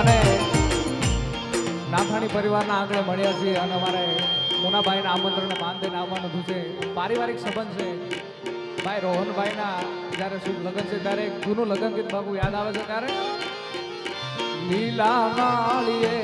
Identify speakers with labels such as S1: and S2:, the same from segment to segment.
S1: અને નાથાણી પરિવારના આગળ મળ્યા છીએ અને અમારે મોનાભાઈના આમંત્રણને માન દઈને આવવાનું હતું છે. પારિવારિક સંબંધ છે. ભાઈ રોહનભાઈના જ્યારે શું લગ્ન છે ત્યારે જૂનું લગ્ન ગીત બાબુ યાદ આવે છે ત્યારે? લીલા માળીએ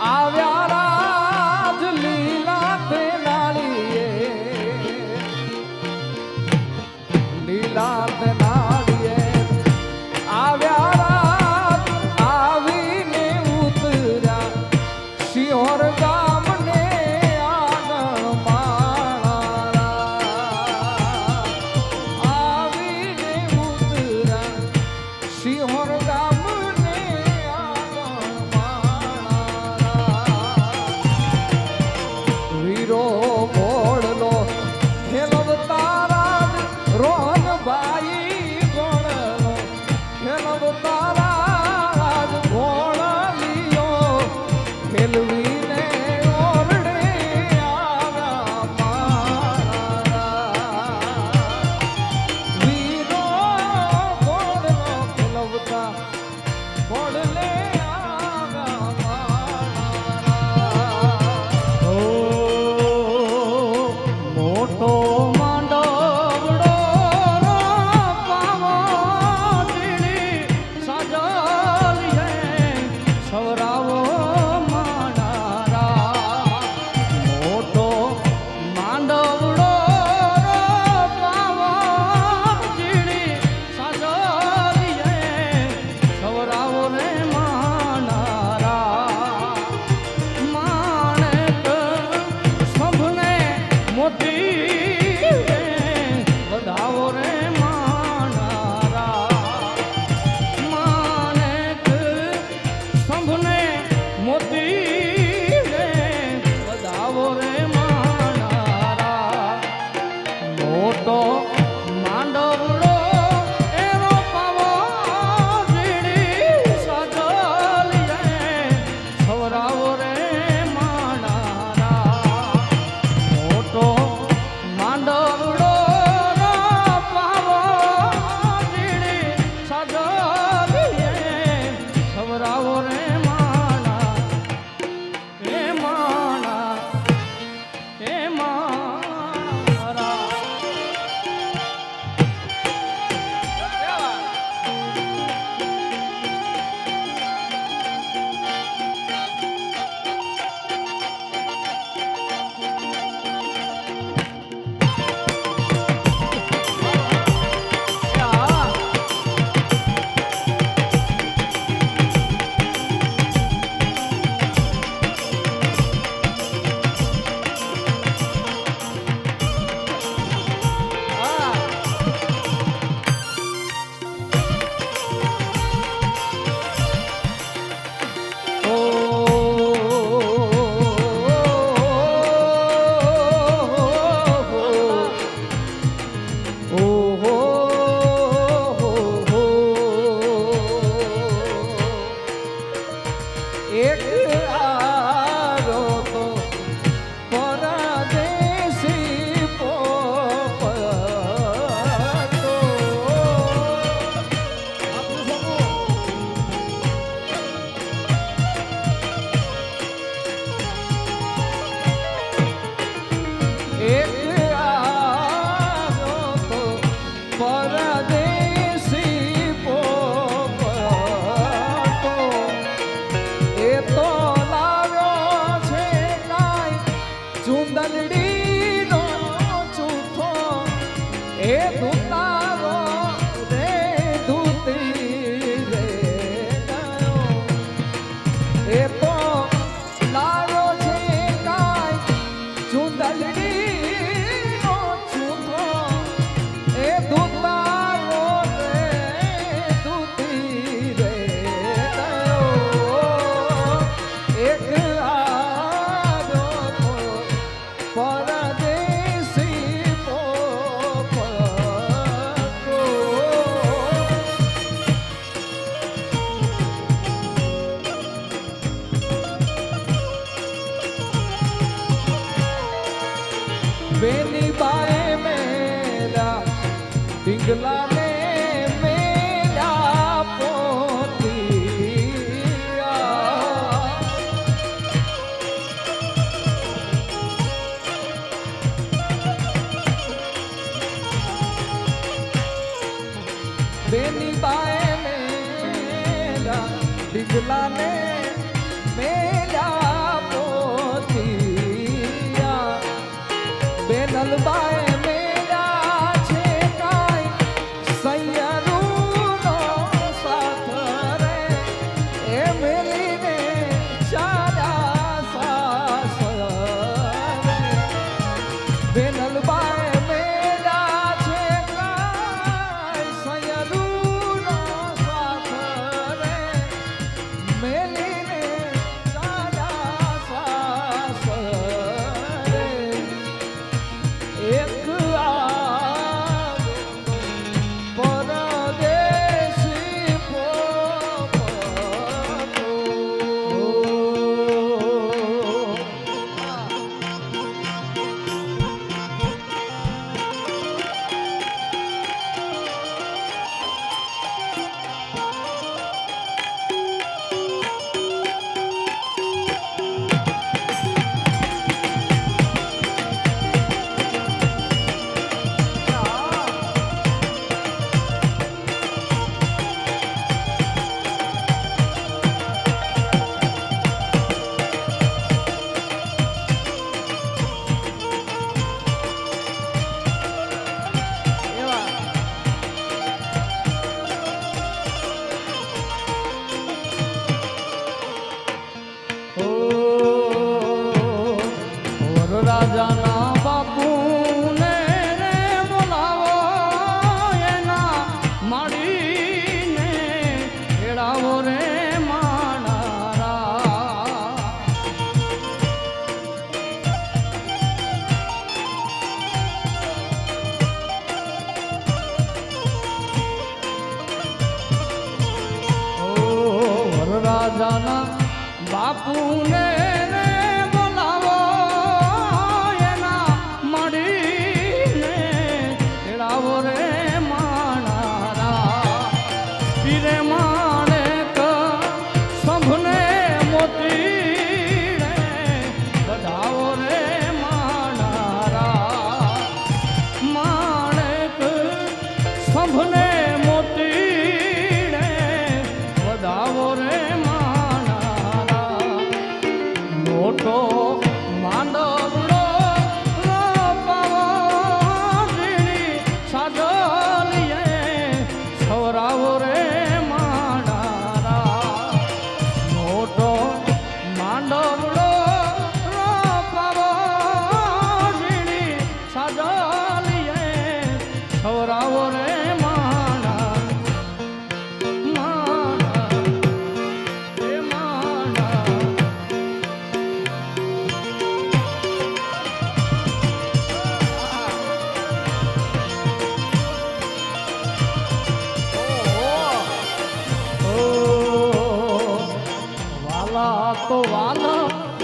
S1: આવ્યા Oh. તો વાલા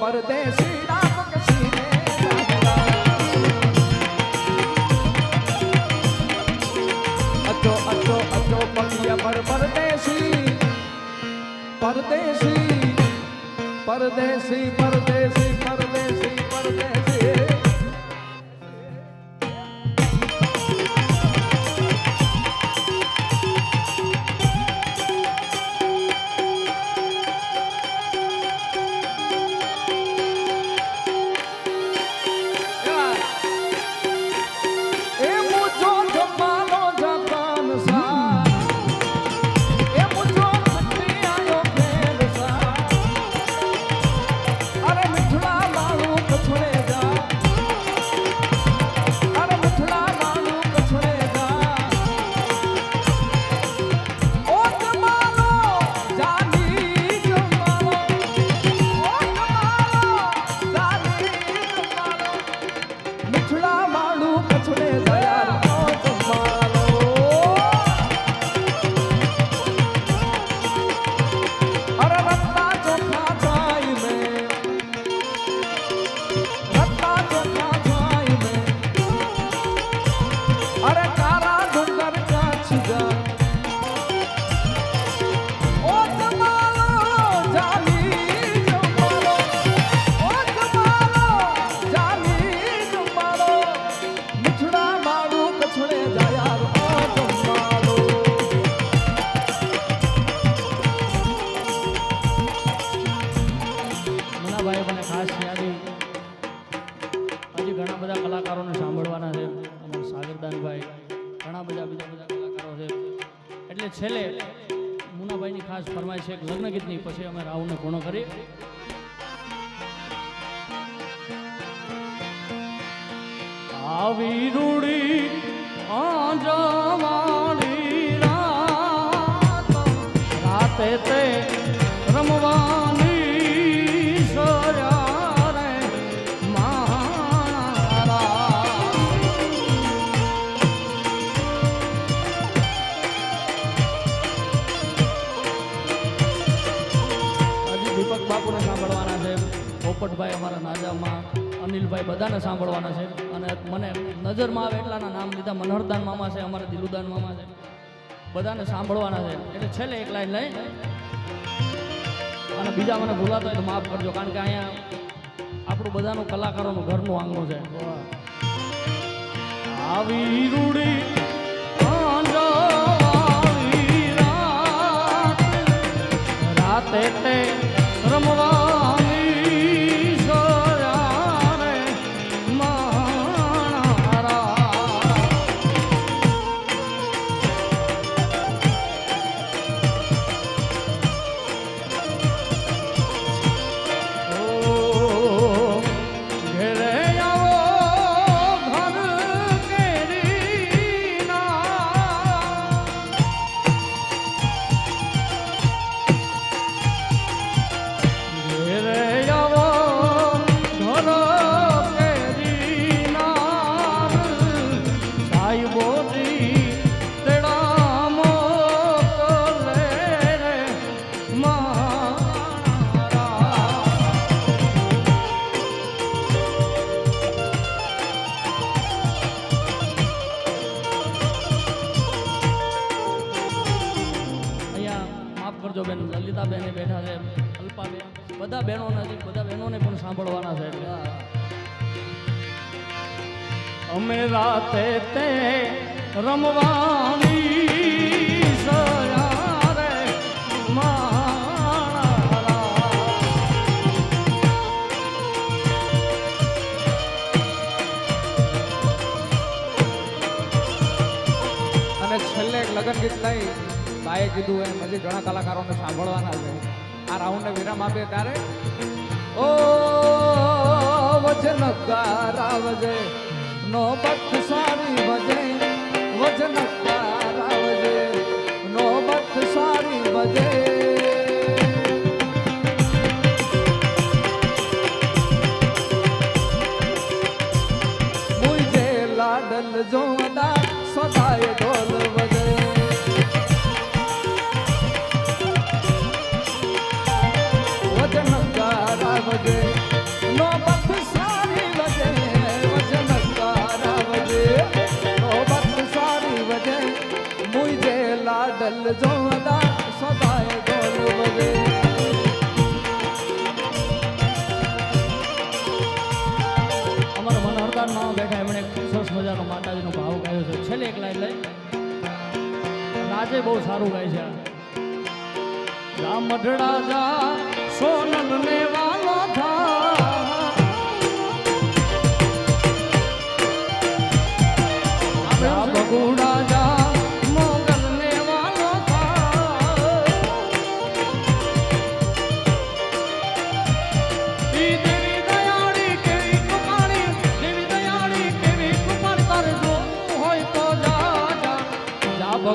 S1: પરદેશી રામ અચો અચો અચો પગ્યા પર પરદેશી
S2: પરદેશી પરદેશી પરદેશી પરદેશી પરદેશી. amará ભાઈ બધાને સાંભળવાના છે. અને મને નજરમાં આવે એટલાના નામ લીધા મનહરદાન મામા છે, અમારે દિલુદાન મામા છે. બધાને સાંભળવાના છે. એટલે છેલ્લે એક લાઈન લઈ. અને બીજા મને ભૂલાતો હોય તો માફ કરજો, કારણ કે અહીંયા આપણું બધાનું કલાકારોનું ઘરનું આંગણું છે. આવી રૂડી રાતે રમવા સાંભળવાના છે અલ્પાબેન બધા બહેનોને છે, બધા બહેનોને પણ સાંભળવાના છે અમે રાતે તે રમવાની
S1: અને છેલ્લે લગ્ન ગીત લઈ, બાએ કીધું એમ, હજી ઘણા કલાકારોને સાંભળવાના છે. આ રાઉન્ડને વિરામ આપીએ તારે ઓ વજન કારા વજે નો બત સારી વજે
S2: વજન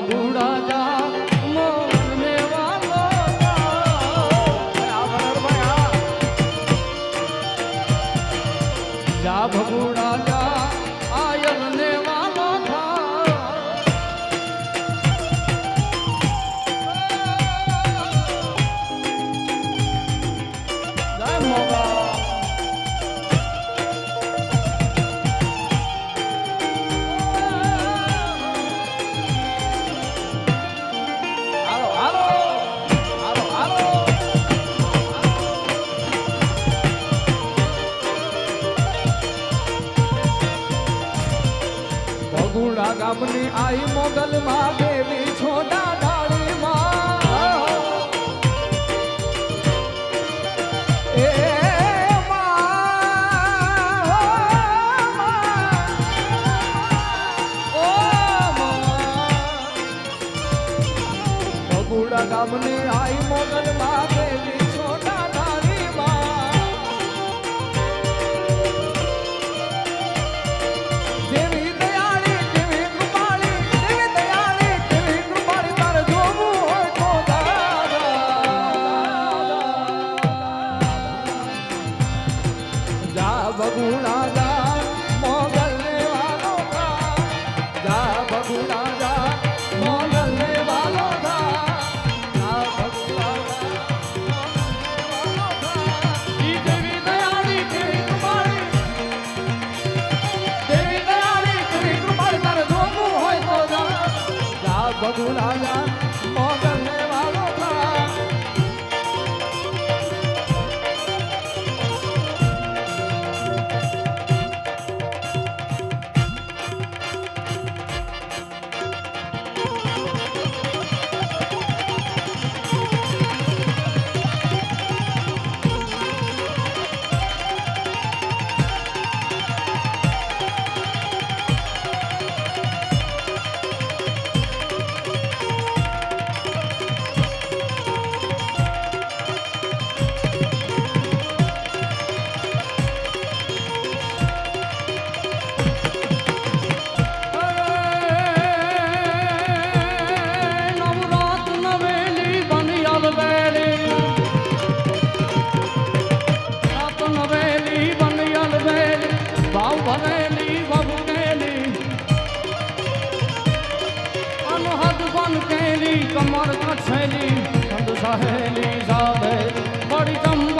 S2: ગુડા જા
S1: મો ધૂળા ગામની આઈ મોગલ માં દેવી છોડા ડાળી માં. એ ગામની આઈ
S2: ગુલાલા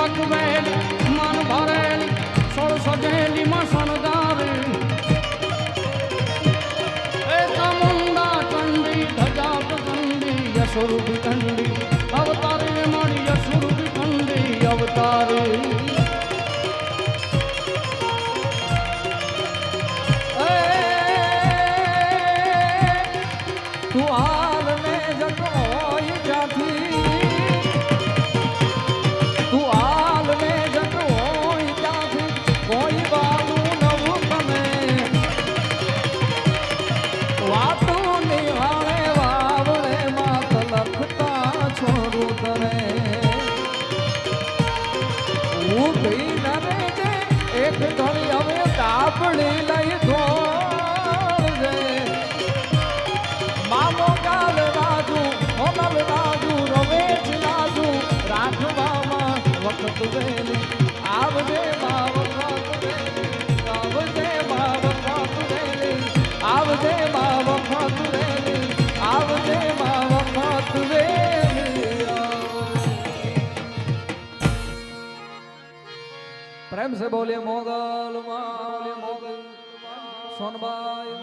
S2: કાટ વહેલી મન ભરેલી સોળ સજેલી માં શણગારેલી એ ચામુંડા ચંડી ધજા
S1: પસંદી યશોરૂપી એક ઘડી હવે તાપડી લઈ દોડજે મામો કાલ રાજુ હોનલ રાજુ રમેશ રાજુ રાખવામાં વખત વેલી, આવજે આવજે આવજે વેલી, આવજે પ્રેમ સે બોલે મોગલ મોગલ સોનબાઈ